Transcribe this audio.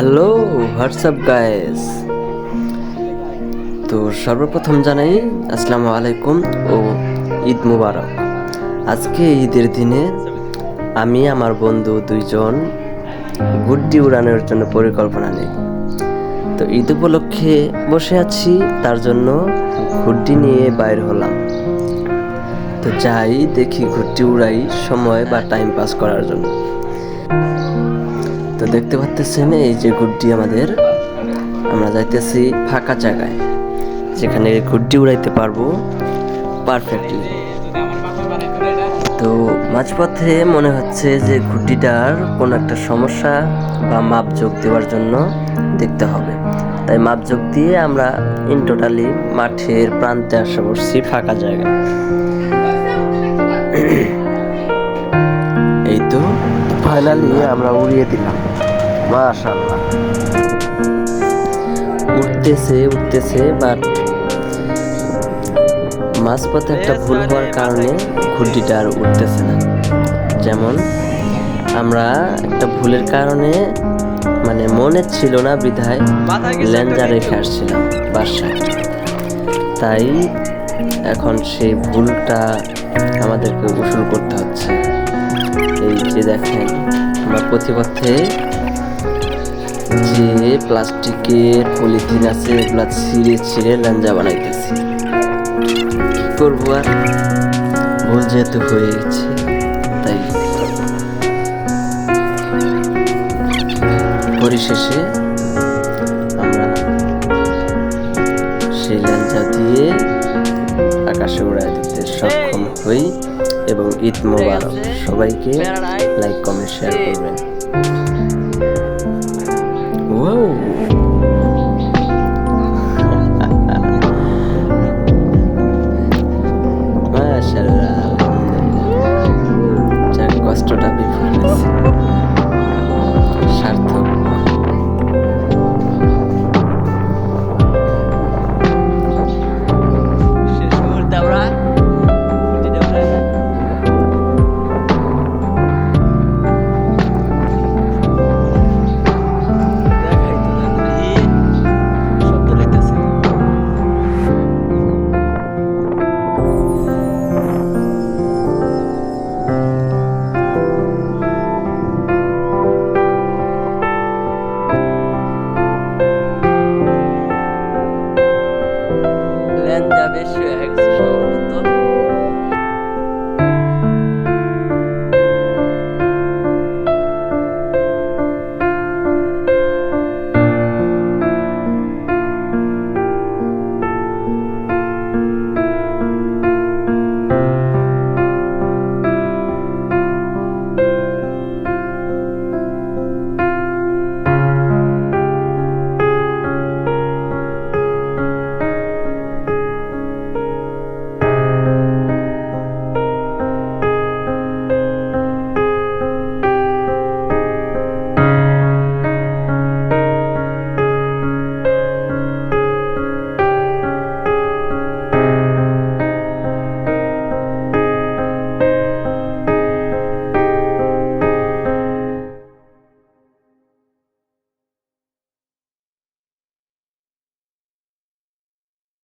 Hello WhatsApp guys তো সর্বপ্রথম জানাই, আসসালামু আলাইকুম ও ঈদ মুবারক। আজকে ঈদের দিনে আমি, আমার বন্ধু দুইজন গুড্ডি উড়ানোর জন্য পরিকল্পনা নেই। তো ঈদ উপলক্ষে বসে আছি, তার জন্য ঘুড্ডি নিয়ে বাইর হলাম। তো যাই, দেখি ঘুরটি উড়াই সময় বা টাইম পাস করার জন্য। তো দেখতে পাচ্ছেন এই যে গুড্ডি আমাদের। আমরা যাইতেছি ফাঁকা জায়গায়, যেখানে গুড্ডি উড়াইতে পারব পারফেক্টলি। তো মাঝপথে মনে হচ্ছে যে গুড্ডিটার কোনো একটা সমস্যা বা মাপ যোগ দেওয়ার জন্য দেখতে হবে। তাই মাপ যোগ দিয়ে আমরা ইন টোটালি মাঠের প্রান্তে আসা বসছি ফাঁকা জায়গায়। এই তো ফাইনালি আমরা উড়িয়ে দিলাম। মাশাআল্লাহ। উঠতেছে উঠতেছে বাট মাঝপথে একটা ভুল হওয়ার কারণে ঘুরটিটা আর উঠতেছে না। যেমন আমরা একটা ভুলের কারণে মানে মনে ছিল না বিধায় লেঞ্জা রেখে আসছিলাম বাসায়। তাই এখন সেই ভুলটা আমাদেরকে উসুল করতে হচ্ছে। যে দেখেন, আমরা প্রতিপথে যে প্লাস্টিকের পলিথিন আছে, এগুলা ছিঁড়ে ছিঁড়ে ল্যাঞ্জা বানাইতেছি। কি করব আর? ভুল যেহেতু হয়ে গেছে তাই পরিশেষে আমরা সেই ল্যাঞ্জা দিয়ে আকাশে উড়ায় দিতে সক্ষম হই। এবং ঈদ মোবারক। সবাইকে লাইক কমেন্ট শেয়ার করবেন।